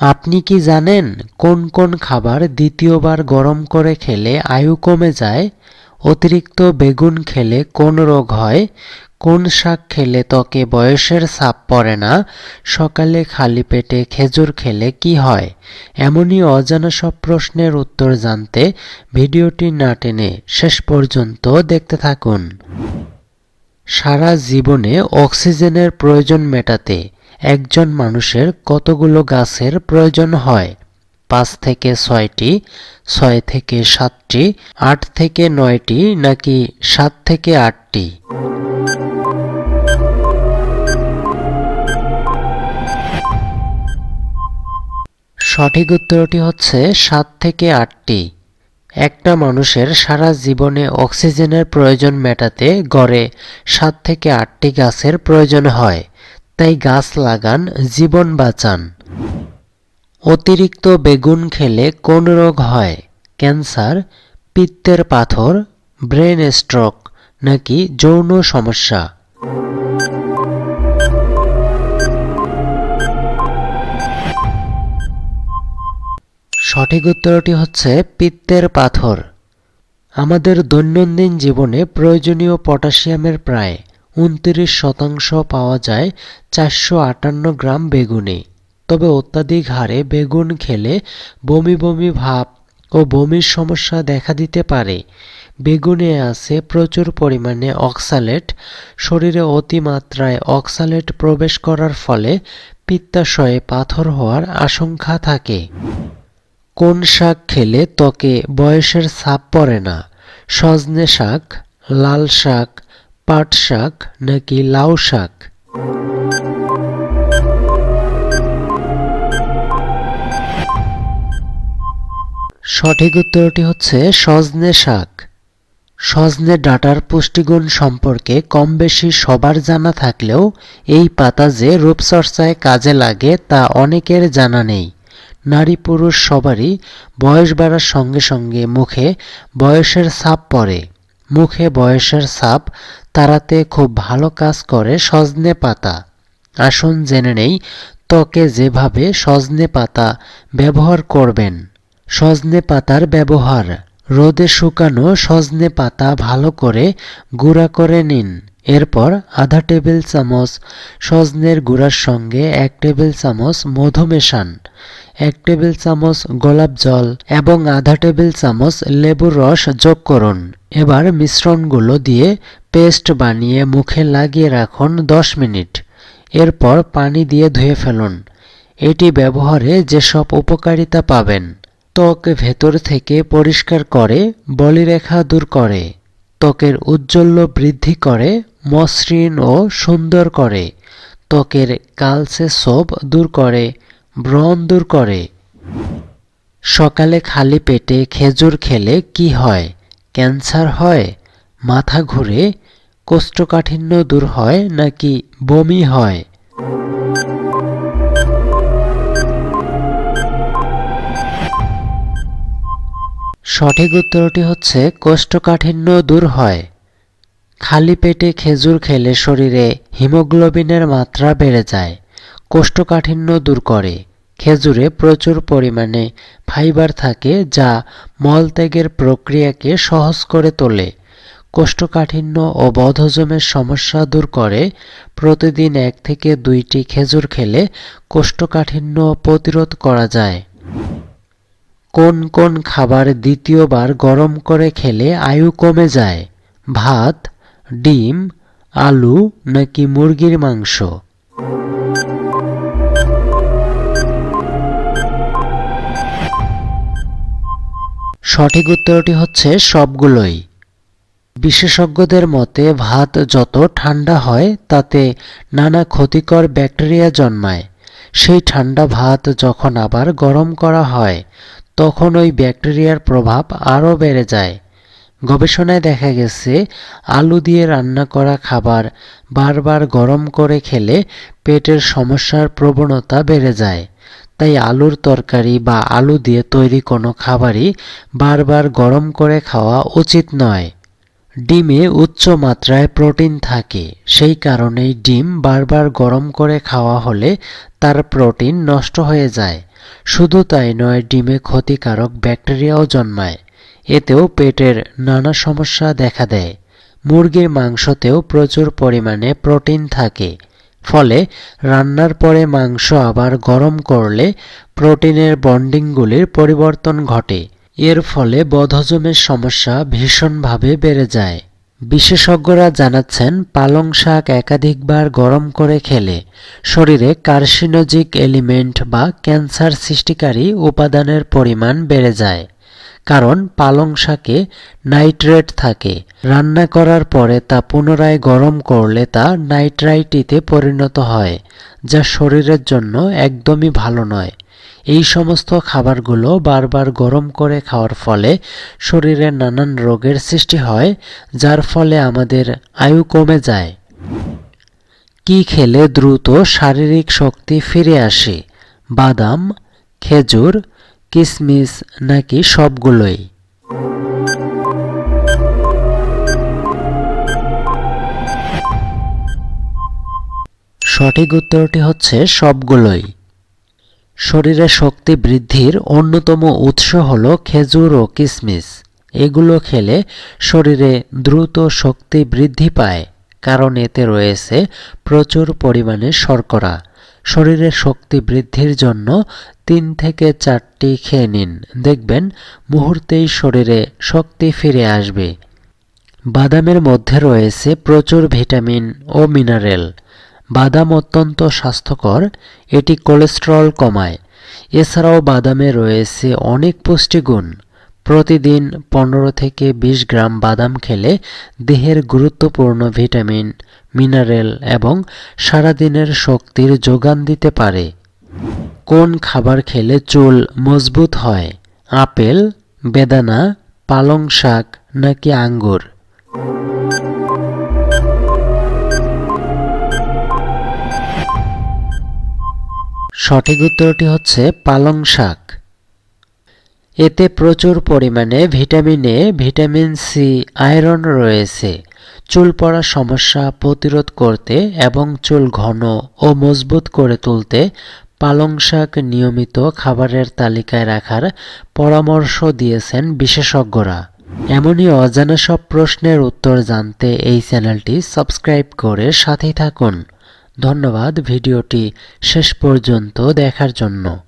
আপনি কি জানেন কোন কোন খাবার দ্বিতীয়বার গরম করে খেলে আয়ু কমে যায়? অতিরিক্ত বেগুন খেলে কোন রোগ হয়? কোন শাক খেলে ত্বকে বয়সের ছাপ পড়ে না? সকালে খালি পেটে খেজুর খেলে কি হয়? এমনই অজানা সব প্রশ্নের উত্তর জানতে ভিডিওটি না টেনে শেষ পর্যন্ত দেখতে থাকুন। সারা জীবনে অক্সিজেনের প্রয়োজন মেটাতে একজন মানুষের কতগুলো গাছের প্রয়োজন হয়? পাঁচ থেকে ছয়টি, ছয় থেকে সাতটি, আট থেকে নয়টি, নাকি সাত থেকে আটটি? সঠিক উত্তরটি হচ্ছে সাত থেকে আটটি। একটা মানুষের সারা জীবনে অক্সিজেনের প্রয়োজন মেটাতে গড়ে সাত থেকে আটটি গাছের প্রয়োজন হয়। তাই গাছ লাগান, জীবন বাঁচান। অতিরিক্ত বেগুন খেলে কোন রোগ হয়? ক্যান্সার, পিত্তের পাথর, ব্রেন স্ট্রোক, নাকি যৌন সমস্যা? সঠিক উত্তরটি হচ্ছে পিত্তের পাথর। আমাদের দৈনন্দিন জীবনে প্রয়োজনীয় পটাশিয়ামের প্রায় উনত্রিশ শতাংশ পাওয়া যায় চারশো আটান্ন গ্রাম বেগুনে। তবে অত্যাধিক হারে বেগুন খেলে বমি বমি ভাব ও বমির সমস্যা দেখা দিতে পারে। বেগুনে আছে প্রচুর পরিমাণে অক্সালেট। শরীরে অতিমাত্রায় অক্সালেট প্রবেশ করার ফলে পিত্তাশয়ে পাথর হওয়ার আশঙ্কা থাকে। কোন শাক খেলে ত্বকে বয়সের ছাপ পড়ে না? সজনে শাক, লাল শাক পাট শাক নাকি লাউ শাক? সঠিক উত্তরটি হচ্ছে সজনে শাক। সজনে ডাটার পুষ্টিগুণ সম্পর্কে কম বেশি সবার জানা থাকলেও এই পাতা যে রূপচর্চায় কাজে লাগে তা অনেকের জানা নেই। নারী পুরুষ সবারই বয়স বাড়ার সঙ্গে সঙ্গে মুখে বয়সের ছাপ পড়ে। মুখে বয়সের ছাপ তাড়াতে খুব ভালো কাজ করে সজনে পাতা। আসুন জেনে নেই, ত্বকে যেভাবে সজনে পাতা ব্যবহার করবেন। সজনে পাতার ব্যবহার, রোদে শুকানো সজনে পাতা ভালো করে গুঁড়া করে নিন। এরপর আধা টেবিল চামচ সজনের গুঁড়ার সঙ্গে এক টেবিল চামচ মধু মেশান। এক টেবিল চামচ গোলাপ জল এবং আধা টেবিল চামচ লেবুর রস যোগ করুন। এবার মিশ্রণগুলো দিয়ে পেস্ট বানিয়ে মুখে লাগিয়ে রাখুন দশ মিনিট। এরপর পানি দিয়ে ধুয়ে ফেলুন। এটি ব্যবহারে যেসব উপকারিতা পাবেন। ত্বক ভেতর থেকে পরিষ্কার করে, বলিরেখা দূর করে। ত্বকের উজ্জ্বল্য বৃদ্ধি করে, মসৃণ ও সুন্দর করে। ত্বকের কালসে সোপ দূর করে। ব্রণ দূর করে। সকালে খালি পেটে খেজুর খেলে কি হয়? ক্যান্সার হয়? মাথা ঘুরে? কোষ্ঠকাঠিন্য দূর হয় নাকি বমি হয়? সঠিক উত্তরটি হচ্ছে কোষ্ঠকাঠিন্য দূর হয়। খালি পেটে খেজুর খেলে শরীরে হিমোগ্লোবিনের মাত্রা বেড়ে যায়। কোষ্ঠকাঠিন্য দূর করে। খেজুরে প্রচুর পরিমাণে ফাইবার থাকে যা মলত্যাগের প্রক্রিয়াকে সহজ করে তোলে। কোষ্ঠকাঠিন্য ও বদহজমের সমস্যা দূর করে। প্রতিদিন এক থেকে দুইটি খেজুর খেলে কোষ্ঠকাঠিন্য প্রতিরোধ করা যায়। কোন কোন খাবার দ্বিতীয়বার গরম করে খেলে আয়ু কমে যায়? ভাত, ডিম, আলু নাকি মুরগির মাংস? সঠিক উত্তরটি হচ্ছে সবগুলোই। বিশেষজ্ঞদের মতে, ভাত যত ঠান্ডা হয়, তাতে নানা ক্ষতিকর ব্যাকটেরিয়া জন্মায়। সেই ঠান্ডা ভাত যখন আবার গরম করা হয়, তখন ওই ব্যাকটেরিয়ার প্রভাব আরও বেড়ে যায়। গবেষণায় দেখা গেছে, আলু দিয়ে রান্না করা খাবার বারবার গরম করে খেলে পেটের সমস্যার প্রবণতা বেড়ে যায়। তাই আলুর তরকারি বা আলু দিয়ে তৈরি কোনো খাবারই বারবার গরম করে খাওয়া উচিত নয়। ডিমে উচ্চ মাত্রায় প্রোটিন থাকে, সেই কারণেই ডিম বারবার গরম করে খাওয়া হলে তার প্রোটিন নষ্ট হয়ে যায়। শুধু তাই নয়, ডিমে ক্ষতিকারক ব্যাকটেরিয়াও জন্মায়। এতেও পেটের নানা সমস্যা দেখা দেয়। মুরগির মাংসতেও প্রচুর পরিমাণে প্রোটিন থাকে। ফলে রান্নার পরে মাংস আবার গরম করলে প্রোটিনের বন্ডিংগুলির পরিবর্তন ঘটে। এর ফলে বদহজমের সমস্যা ভীষণভাবে বেড়ে যায়। বিশেষজ্ঞরা জানাচ্ছেন, পালং শাক একাধিকবার গরম করে খেলে শরীরে কার্সিনোজিক এলিমেন্ট বা ক্যান্সার সৃষ্টিকারী উপাদানের পরিমাণ বেড়ে যায়। কারণ পালং শাকে নাইট্রেট থাকে। রান্না করার পরে তা পুনরায় গরম করলে তা নাইট্রাইটিতে পরিণত হয়, যা শরীরের জন্য একদমই ভালো নয়। এই সমস্ত খাবারগুলো বারবার গরম করে খাওয়ার ফলে শরীরে নানান রোগের সৃষ্টি হয়, যার ফলে আমাদের আয়ু কমে যায়। কি খেলে দ্রুত শারীরিক শক্তি ফিরে আসে? বাদাম, খেজুর কিশমিশ নাকি সবগুলোই? সঠিক উত্তরটি হচ্ছে সবগুলোই। শরীরে শক্তি বৃদ্ধির অন্যতম উৎস হল খেজুর ও কিশমিশ এগুলো খেলে শরীরে দ্রুত শক্তি বৃদ্ধি পায়, কারণ এতে রয়েছে প্রচুর পরিমাণে শর্করা। শরীরে শক্তি বৃদ্ধির জন্য তিন থেকে চারটি খেয়ে নিন। দেখবেন মুহূর্তেই শরীরে শক্তি ফিরে আসবে। বাদামের মধ্যে রয়েছে প্রচুর ভিটামিন ও মিনারেল। বাদাম অত্যন্ত স্বাস্থ্যকর, এটি কোলেস্টেরল কমায়। এছাড়াও বাদামে রয়েছে অনেক পুষ্টিগুণ। প্রতিদিন পনেরো থেকে বিশ গ্রাম বাদাম খেলে দেহের গুরুত্বপূর্ণ ভিটামিন, মিনারেল এবং সারাদিনের শক্তির যোগান দিতে পারে। কোন খাবার খেলে চুল মজবুত হয়? আপেল, বেদানা, পালং শাক নাকি আঙ্গুর? সঠিক উত্তরটি হচ্ছে পালং শাক। এতে প্রচুর পরিমাণে vitamin A, vitamin C, iron রয়েছে। চুল পড়ার সমস্যা প্রতিরোধ করতে এবং চুল ঘন ও মজবুত করে তুলতে পালং শাক নিয়মিত খাবারের তালিকায় রাখার পরামর্শ দিয়েছেন বিশেষজ্ঞরা। এমনই অজানা সব প্রশ্নের উত্তর জানতে এই চ্যানেলটি সাবস্ক্রাইব করে সাথেই থাকুন। ধন্যবাদ ভিডিওটি শেষ পর্যন্ত দেখার জন্য।